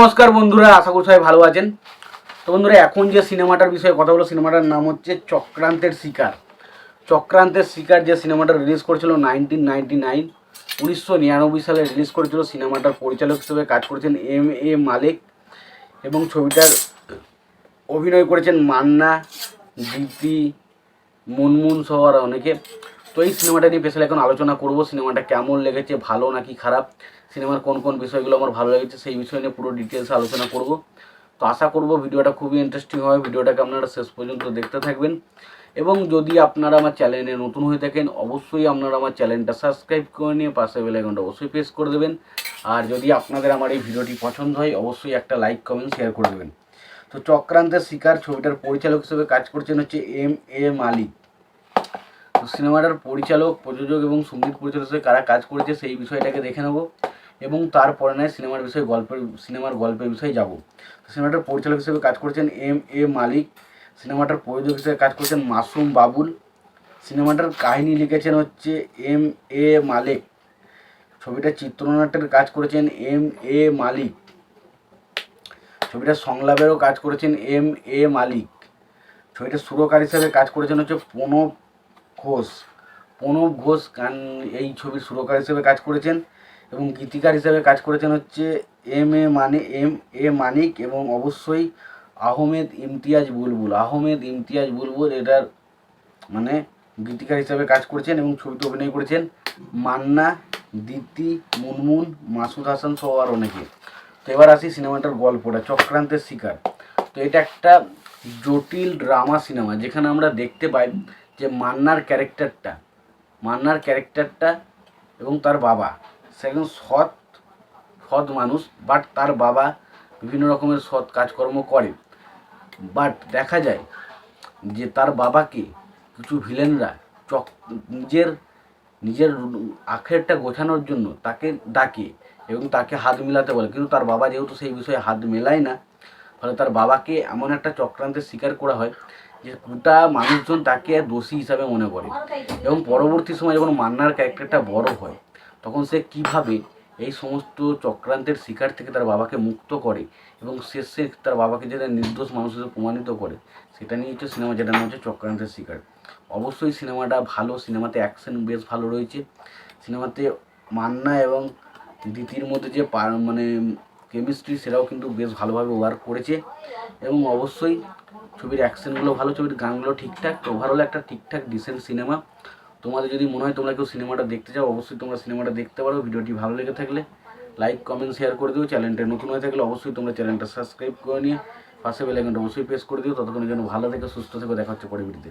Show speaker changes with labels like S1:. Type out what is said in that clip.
S1: নমস্কার বন্ধুরা, আশা করি সবাই ভালো আছেন। তো বন্ধুরা, এখন যে সিনেমাটার বিষয়ে কথা বলো সিনেমাটার নাম হচ্ছে চক্রান্তের শিকার। চক্রান্তের শিকার যে সিনেমাটা রিলিজ করেছিল নাইনটিন নাইনটি নাইন উনিশশো নিরানব্বই সালে রিলিজ করেছিল, সিনেমাটার পরিচালক হিসেবে কাজ করেছেন এম এ মালিক এবং ছবিটার অভিনয় করেছেন মান্না, দীপ্তি, মুনমুন সহ আর অনেকে। তো এই সিনেমাটা নিয়ে স্পেশাল এখন আলোচনা করব সিনেমাটা কেমন লেগেছে, ভালো নাকি খারাপ সিনেমার কোন কোন বিষয়গুলো আমার ভালো লেগেছে সেই বিষয় নিয়ে পুরো ডিটেলসে আলোচনা করব। তো আশা করব ভিডিওটা খুবই ইন্টারেস্টিং হয় ভিডিওটাকে আপনারা শেষ পর্যন্ত দেখতে থাকবেন। এবং যদি আপনারা আমার চ্যানেলে নতুন হয়ে থাকেন, অবশ্যই আপনারা আমার চ্যানেলটা সাবস্ক্রাইব করে নিয়ে পাশে বেল আইকনটা অবশ্যই প্রেস করে দেবেন। আর যদি আপনাদের আমার এই ভিডিওটি পছন্দ হয়, অবশ্যই একটা লাইক কমেন্ট শেয়ার করে দেবেন। তো চক্রান্তের শিকার ছবিটার পরিচালক হিসেবে কাজ করছেন হচ্ছে এম এ মালিক। সিনেমাটার পরিচালক, প্রযোজক এবং সংগীত পরিচালক কারা কাজ করেছে সেই বিষয়টাকে দেখে নেব এবং তারপরে নয় সিনেমার বিষয়ে গল্পের, সিনেমার গল্পের বিষয়ে যাব। সিনেমাটার পরিচালক হিসেবে কাজ করেছেন এম এ মালিক, সিনেমাটার প্রযোজক হিসেবে কাজ করেছেন মাসুম বাবুল, সিনেমাটার কাহিনী লিখেছেন হচ্ছে এম এ মালিক ছবিটার চিত্রনাট্যের কাজ করেছেন এম এ মালিক ছবিটার সংলাপেরও কাজ করেছেন এম এ মালিক ছবিটার সুরকার হিসেবে কাজ করেছেন হচ্ছে প্রণব ঘোষ। প্রণব ঘোষ গান এই ছবির সুরকার হিসেবে কাজ করেছেন এবং গীতিকার হিসেবে কাজ করেছেন হচ্ছে এম এ মানে এম এ মানিক এবং অবশ্যই আহমেদ ইমতিয়াজ বুলবুল। আহমেদ ইমতিয়াজ বুলবুল এটার মানে গীতিকার হিসেবে কাজ করেছেন এবং ছবিতে অভিনয় করেছেন মান্না, দীপ্তি, মুনমুন, মাসুদ হাসান সহ আর অনেকে। তো এবার আসি সিনেমাটার গল্পটা, চক্রান্তের শিকার। তো এটা একটা জটিল ড্রামা সিনেমা, যেখানে আমরা দেখতে পাই যে মান্নার ক্যারেক্টারটা মান্নার ক্যারেক্টারটা এবং তার বাবা। সে একজন সৎ সৎ মানুষ বাট তার বাবা বিভিন্ন রকমের সৎ কাজকর্ম করে। বাট দেখা যায় যে তার বাবাকে কিছু ভিলেনরা চক, নিজের নিজের আখেরটা গোছানোর জন্য তাকে ডাকে এবং তাকে হাত মেলাতে বলে। কিন্তু তার বাবা যেহেতু সেই বিষয়ে হাত মেলায় না, ফলে তার বাবাকে এমন একটা চক্রান্তের শিকার করা হয় যে গোটা মানুষজন তাকে দোষী হিসাবে মনে করে। এবং পরবর্তী সময় যখন মান্নার ক্যারেক্টারটা বড় হয়, তখন সে কীভাবে এই সমস্ত চক্রান্তের শিকার থেকে তার বাবাকে মুক্ত করে এবং শেষে তার বাবাকে যেটা নির্দোষ মানুষ হিসেবে প্রমাণিত করে, সেটা নিয়ে হচ্ছে সিনেমা যেটা নাম হচ্ছে চক্রান্তের শিকার। অবশ্যই সিনেমাটা ভালো সিনেমাতে অ্যাকশন বেশ ভালো রয়েছে। সিনেমাতে মান্না এবং দিতির মধ্যে যে মানে কেমিস্ট্রি সেটাও কিন্তু বেশ ভালোভাবে ওয়ার্ক করেছে। এবং অবশ্যই ছবির অ্যাকশনগুলো ভালো ছবির গানগুলো ঠিকঠাক ওভারঅল একটা ঠিকঠাক ডিসেন্ট সিনেমা তোমাদের যদি মনে হয় তোমরা কেউ সিনেমাটা দেখতে চাও, অবশ্যই তোমরা সিনেমাটা দেখতে পারো। ভিডিওটি ভালো লেগে থাকলে লাইক কমেন্ট শেয়ার করে দিও। চ্যানেলটা নতুন হয়ে থাকলে অবশ্যই তোমরা চ্যানেলটা সাবস্ক্রাইব করে নিয়ে পাশে বেলাইকনটা অবশ্যই প্রেস করে দিও। ততক্ষণের জন্য ভালো থেকে, সুস্থ থেকে। দেখা হচ্ছে পরে ভিডিওতে